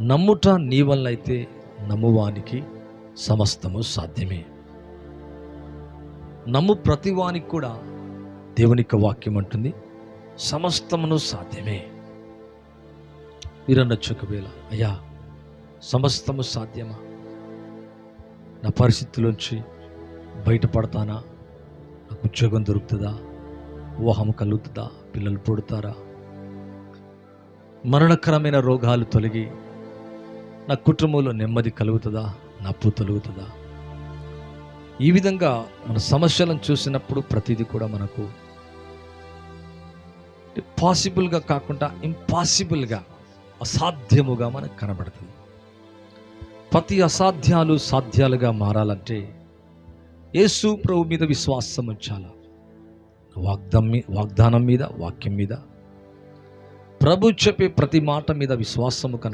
నమ్ముట నీ వల్ల అయితే నమ్మువానికి సమస్తము సాధ్యమే. నమ్ము ప్రతివానికి కూడా దేవుని యొక్క వాక్యం అంటుంది సమస్తమును సాధ్యమే. మీరన్నచ్చు ఒకవేళ అయ్యా సమస్తము సాధ్యమా? నా పరిస్థితిలోంచి బయటపడతానా? నాకు ఉద్యోగం దొరుకుతుందా? ఊహం కలుగుతుందా పిల్లలు పుడతారా? మరణకరమైన రోగాలు తొలగి నా కుటుంబంలో నెమ్మది కలుగుతుందా? నప్పు తొలుగుతుందా? ఈ విధంగా మన సమస్యలను చూసినప్పుడు ప్రతిదీ కూడా మనకు పాసిబుల్గా కాకుండా ఇంపాసిబుల్గా అసాధ్యముగా మనకు కనబడుతుంది. ప్రతి అసాధ్యాలు సాధ్యాలుగా మారాలంటే యేసు ప్రభు మీద విశ్వాసం ఉంచాల? వాగ్దం మీ వాగ్దానం మీద వాక్యం మీద? ప్రభు చెప్పే ప్రతి మాట మీద విశ్వాసము కనుక